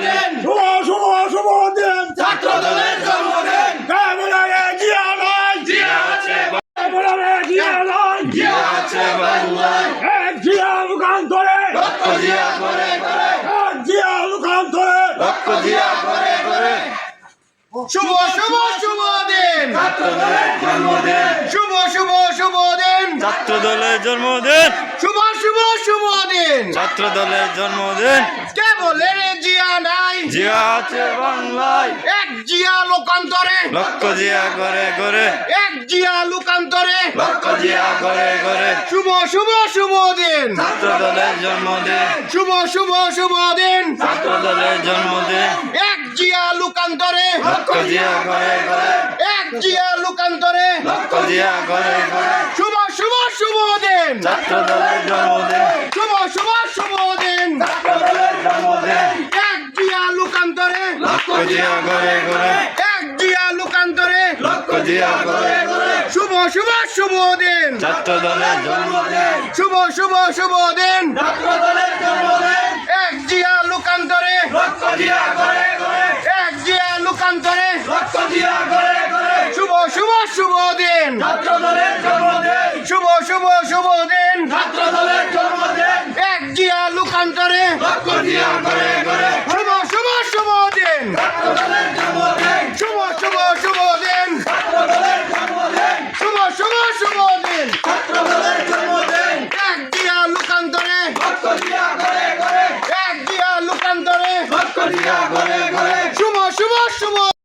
দিন। শুভ শুভ শুভ দিন। ছাত্র দলের জন্মদিন কেবলারে জিয়া নাই। জিয়া আছে কেবলারে জিয়া নাই। জিয়া আছে বাংলায়। এক জিয়া লুকান্তরে রক্ত জিয়া করে করে। এক জিয়া লুকান্তরে রক্ত জিয়া করে করে। শুভ শুভ শুভ দিন। ছাত্র দলের জন্মদিন শুভ শুভ শুভ দিন ছাত্র দলের জন্মদিন। শুভ শুভ শুভ দিন। ছাত্র দলের জন্মদিন। কে বলে রে জিয়া নাই? জিয়া আছে বাংলায়। এক জিয়া লোকান্তরে। লক্ষ জিয়া করে করে এক জিয়া লোকান্তরে। লক্ষ জিয়া করে করে শুভ শুভ শুভ দিন। ছাত্র দলের জন্মদিন। শুভ শুভ শুভ দিন। ছাত্র দলের জন্মদিন। এক জিয়া লোকান্তরে। লক্ষ জিয়া করে করে এক জিয়া লোকান্তরে। লক্ষ জিয়া করে দিন ছাত্র দলের জন্মদিন শুভ শুভ শুভ দিন। ছাত্র দলের জন্মদিন এক জিয়া লোকান্তরে। লক্ষ জিয়া করে করে এক জিয়া লোকান্তরে। লক্ষ জিয়া করে করে শুভ শুভ শুভ দিন। ছাত্র দলের জন্মদিন শুভ শুভ শুভ দিন। ছাত্র দলের জন্মদিন এক জিয়া লোকান্তরে। রক্ত জিয়া করে করে এক জিয়া লোকান্তরে। রক্ত জিয়া করে করে শুভ শুভ শুভ দিন। ছাত্র দলের জন্মদিন শুভ শুভ শুভ দিন। এক জিয়া লুকান্তরে। শুভ শুভ শুভ দিন। শুভ শুভ শুভ দিন। শুভ শুভ শুভ দিন। এক জিয়া লুকান্তরে। এক জিয়া লুকান্তরে। শুভ শুভ শুভ